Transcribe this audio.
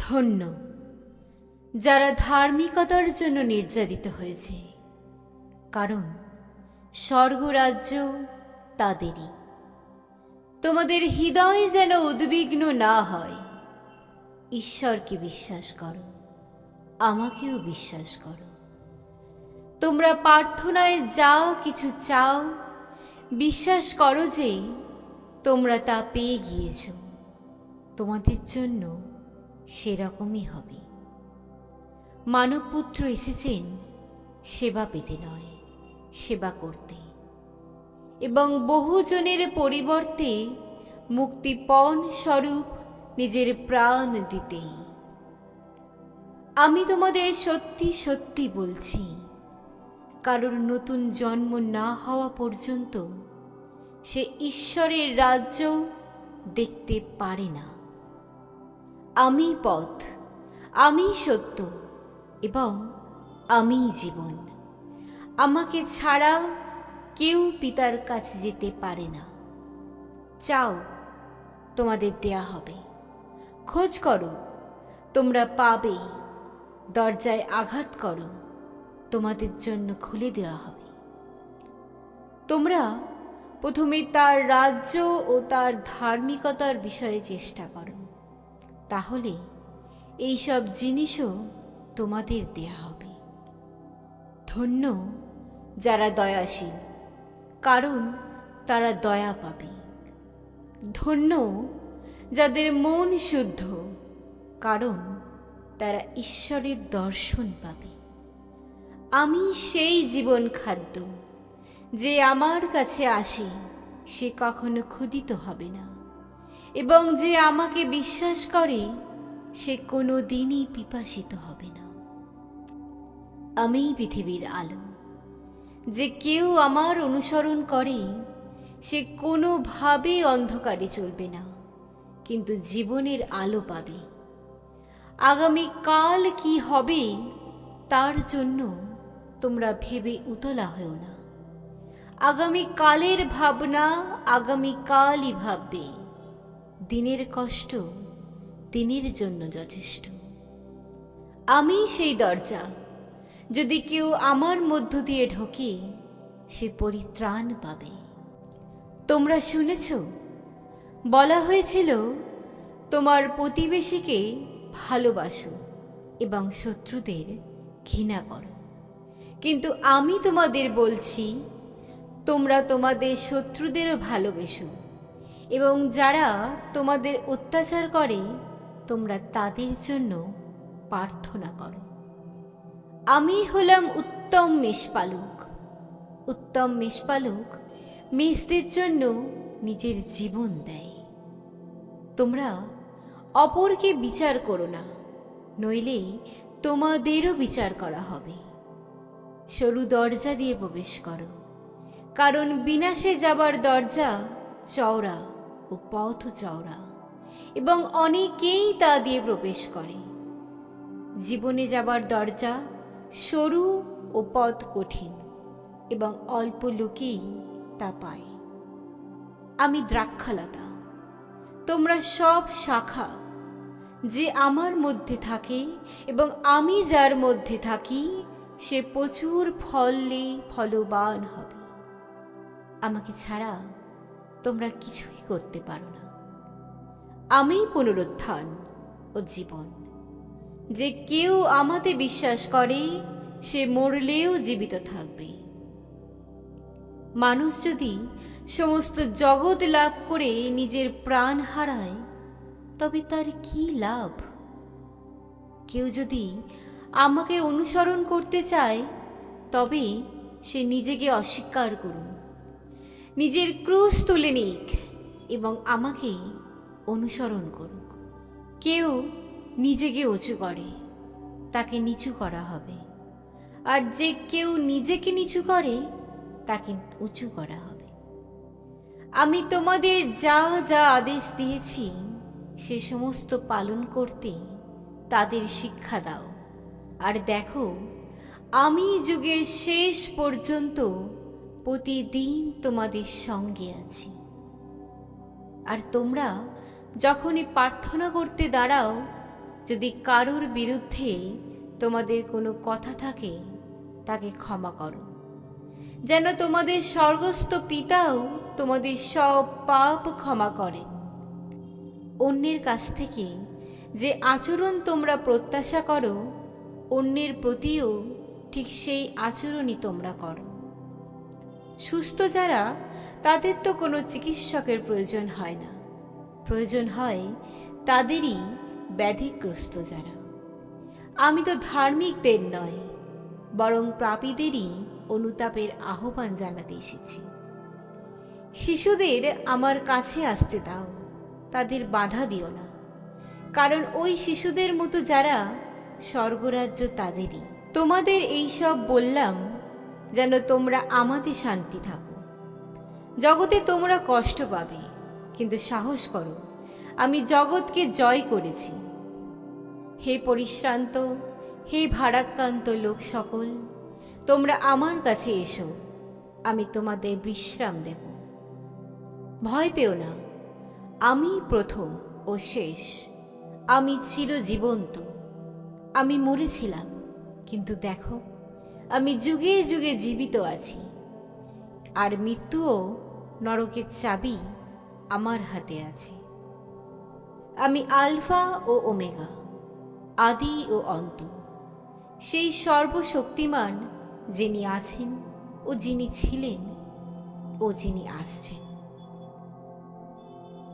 ধন্য, যারা ধার্মিকতার জন্য নির্যাতিত হয়েছে, কারণ স্বর্গরাজ্য তাদেরই। তোমাদের হৃদয় যেন উদ্বিগ্ন না হয়। ঈশ্বরকে বিশ্বাস করো, আমাকেও বিশ্বাস করো। তোমরা প্রার্থনায় যা কিছু চাও, বিশ্বাস করো যে তোমরা তা পেয়ে গিয়েছ। তোমাদের জন্য সেরকমই হবে। মানবপুত্র এসেছেন, সেবা পেতে নয়, সেবা করতে। এবং বহুজনের পরিবর্তে মুক্তিপণ স্বরূপ নিজের প্রাণ দিতে। আমি তোমাদের সত্যি সত্যি বলছি, কারোর নতুন জন্ম না হওয়া পর্যন্ত সে ঈশ্বরের রাজ্য দেখতে পারে না। আমি পথ আমি সত্য এবং আমি জীবন। আমাকে ছাড়া কেউ পিতার কাছে যেতে পারে না। চাও তোমাদের দেয়া হবে। খোঁজ করো, তোমরা পাবে। দরজায় আঘাত করো, তোমাদের জন্য খুলে দেওয়া হবে। তোমরা প্রথমে তার রাজ্য ও তার ধার্মিকতার বিষয়ে চেষ্টা করো। তাহলে এইসব জিনিসও তোমাদের দেয়া হবে। ধন্য যারা দয়াশীল, কারণ তারা দয়া পাবে। ধন্য যাদের মন শুদ্ধ, কারণ তারা ঈশ্বরের দর্শন পাবে। আমি সেই জীবন খাদ্য যে আমার কাছে আসে, সে কখনো ক্ষুদিত হবে না। এবং যে আমাকে বিশ্বাস করে, সে কোনো দিনই পিপাসিত হবে না। আমি পৃথিবীর আলো। যে কেউ আমার অনুসরণ করে, সে কোনোভাবে অন্ধকারে চলবে না, কিন্তু জীবনের আলো পাবে। আগামী কাল কি হবে, তার জন্য তোমরা ভেবে উতলা হও না। আগামী কালের ভাবনা আগামী কালই ভাববে। দিনের কষ্ট দিনের জন্য যথেষ্ট। আমি সেই দরজা, যদি কেউ আমার মধ্য দিয়ে ঢোকে, সে পরিত্রাণ পাবে। তোমরা শুনেছ, বলা হয়েছিল, তোমার প্রতিবেশীকে ভালোবাসো এবং শত্রুদের ঘৃণা করো। কিন্তু আমি তোমাদের বলছি, তোমরা তোমাদের শত্রুদেরও ভালোবেসো। এবং যারা তোমাদের অত্যাচার করে, তোমরা তাদের জন্য প্রার্থনা করো। আমি হলাম উত্তম মেষপালক উত্তম মেষপালক মেষদের জন্য নিজের জীবন দেয়। তোমরা অপরকে বিচার করো না, নইলে তোমাদেরও বিচার করা হবে। সরু দরজা দিয়ে প্রবেশ করো, কারণ বিনাশে যাবার দরজা চওড়া। ও পথ চওড়া এবং অনেকেই তা দিয়ে প্রবেশ করে। জীবনে যাবার দরজা সরু ও পথ কঠিন এবং অল্প লোকেই তা পায়। আমি দ্রাক্ষালতা। তোমরা সব শাখা যে আমার মধ্যে থাকে এবং আমি যার মধ্যে থাকি, সে প্রচুর ফলে ফলবান হবে। আমাকে ছাড়া তোমরা কিছুই করতে পারো না। আমি পুনরুত্থান ও জীবন। যে কেউ আমাতে বিশ্বাস করে, সে মরলেও জীবিত থাকবে। মানুষ যদি সমস্ত জগৎ লাভ করে নিজের প্রাণ হারায়, তবে তার কি লাভ? কেউ যদি আমাকে অনুসরণ করতে চায়, তবে সে নিজেকে অস্বীকার করুন নিজের ক্রুশ তুলে নিক এবং আমাকে অনুসরণ করুক। কেউ নিজেকে উঁচু করে, তাকে নিচু করা হবে। আর যে কেউ নিজেকে নিচু করে, তাকে উঁচু করা হবে। আমি তোমাদের যা যা আদেশ দিয়েছি, সে সমস্ত পালন করতে তাদের শিক্ষা দাও। আর দেখো, আমি যুগের শেষ পর্যন্ত প্রতিদিন তোমাদের সঙ্গে আছি। আর তোমরা যখনই প্রার্থনা করতে দাঁড়াও, যদি কারোর বিরুদ্ধে তোমাদের কোনো কথা থাকে, তাকে ক্ষমা করো। যেন তোমাদের স্বর্গস্থ পিতাও তোমাদের সব পাপ ক্ষমা করে। অন্যের কাছ থেকে যে আচরণ তোমরা প্রত্যাশা করো, অন্যের প্রতিও ঠিক সেই আচরণই তোমরা করো। সুস্থ যারা, তাদের তো কোনো চিকিৎসকের প্রয়োজন হয় না। প্রয়োজন হয় তাদেরই ব্যাধিগ্রস্ত যারা। আমি তো ধার্মিকদের নয়, বরং প্রাপীদেরই অনুতাপের আহ্বান জানাতে এসেছি। শিশুদের আমার কাছে আসতে দাও, তাদের বাধা দিও না। কারণ ওই শিশুদের মতো যারা, স্বর্গরাজ্য তাদেরই। তোমাদের এই সব বললাম যেন তোমরা আমাতে শান্তি থাকো। জগতে তোমরা কষ্ট পাবে, কিন্তু সাহস করো, আমি জগৎকে জয় করেছি। হে পরিশ্রান্ত, হে ভারাক্রান্ত লোক সকল, তোমরা আমার কাছে এসো, আমি তোমাদের বিশ্রাম দেব। ভয় পেও না, আমি প্রথম ও শেষ, আমি চিরজীবন্ত, আমি মরেছিলাম, কিন্তু দেখো আমি যুগে যুগে জীবিত আছি। আর মৃত্যুও নরকের চাবি আমার হাতে আছে। আমি আলফা ও ওমেগা, আদি ও অন্ত। সেই সর্বশক্তিমান যিনি আছেন ও যিনি ছিলেন ও যিনি আসছেন।